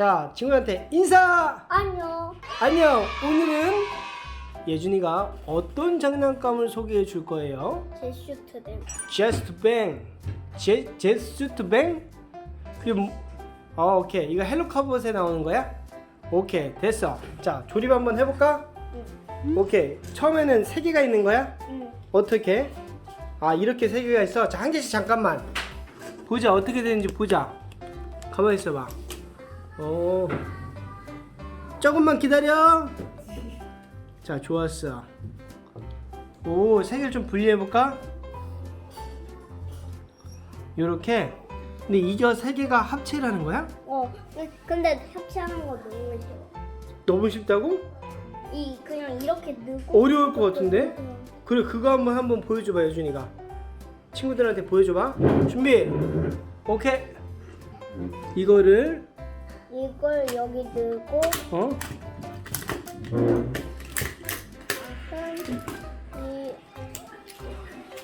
자, 친구한테 인사! 안녕. 안녕! 오늘은 예준이가 어떤 장난감을 소개해 줄 거예요? 제 슈트들. 제스트 뱅! 제, 제스트 뱅? 그리고, 어, 오케이. 이거 헬로 카봇에 나오는 거야? 오케이. 됐어. 자, 조립 한번 해볼까? 응. 오케이. 처음에는 세 개가 있는 거야? 응. 어떻게? 아, 이렇게 세 개가 있어. 자, 한 개씩 잠깐만. 보자. 어떻게 되는지 보자. 가만히 있어봐. 오. 조금만 기다려. 자, 좋았어. 오, 세 개를 좀 분리해 볼까? 요렇게. 근데 이거 세 개가 합체라는 거야? 어. 근데 합체하는 거 너무 싫어. 너무 쉽다고? 이 그냥 이렇게 넣고. 어려울 것 같은데? 그래 그거 한번 한번 보여줘 봐 여준이가 친구들한테 보여줘 봐 준비 오케이 이거를 이걸 여기 넣고 어? 이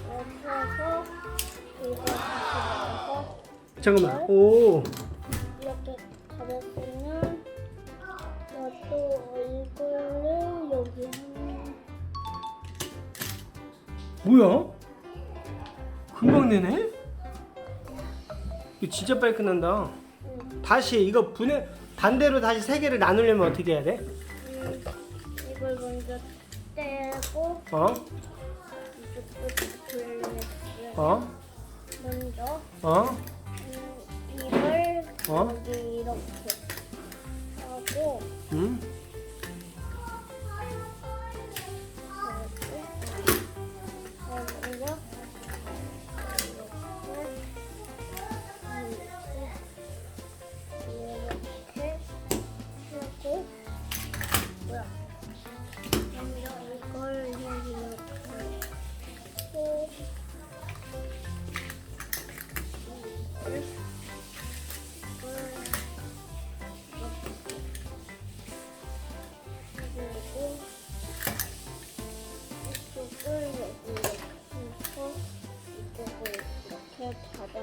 엎어서 이거 다시 넣어서 잠깐만. 오 이렇게 잡았으면 또 이거를 여기 하면 뭐야? 금방 되네? 이거 진짜 빨리 끝난다. 음, 다시 이거 분해 반대로 다시 세 개를 나누려면 어떻게 해야 돼? 음, 이걸 먼저 떼고 어? 이쪽도 돌려냈어요. 어? 먼저 어? 음, 이걸 어? 여기 이렇게 하고 응?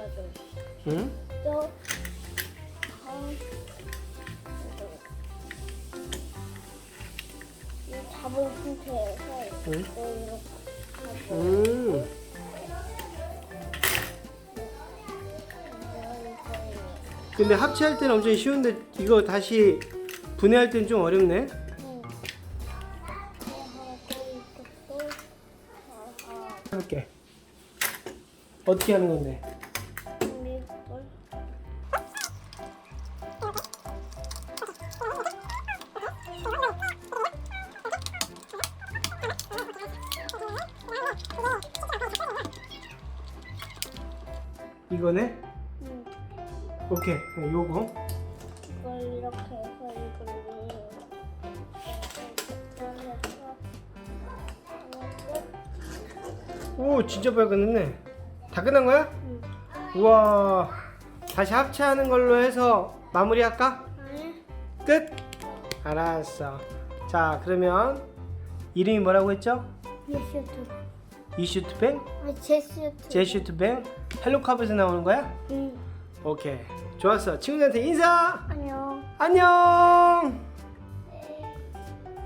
이렇게 닫아줘. 응? 또 다음 이 잡은 상태에서 응? 이거 이렇게 하고 음. 근데 합체할 때는 엄청 쉬운데 이거 다시 분해할 때는 좀 어렵네. 해볼게. 어떻게 하는 건데? 이거네? 오케이. 그럼 요거. 이걸 이렇게 해서 이걸 오, 진짜 끝났네. 다 끝난 거야? 우와. 다시 합체하는 걸로 해서 마무리할까? 끝. 알았어. 자, 그러면 이름이 뭐라고 했죠? 예슈트 이슈트뱅? 아 제슈트 제슈트뱅? 헬로카브에서 나오는 거야? 응 오케이. 좋았어. 친구들한테 인사! 안녕 안녕!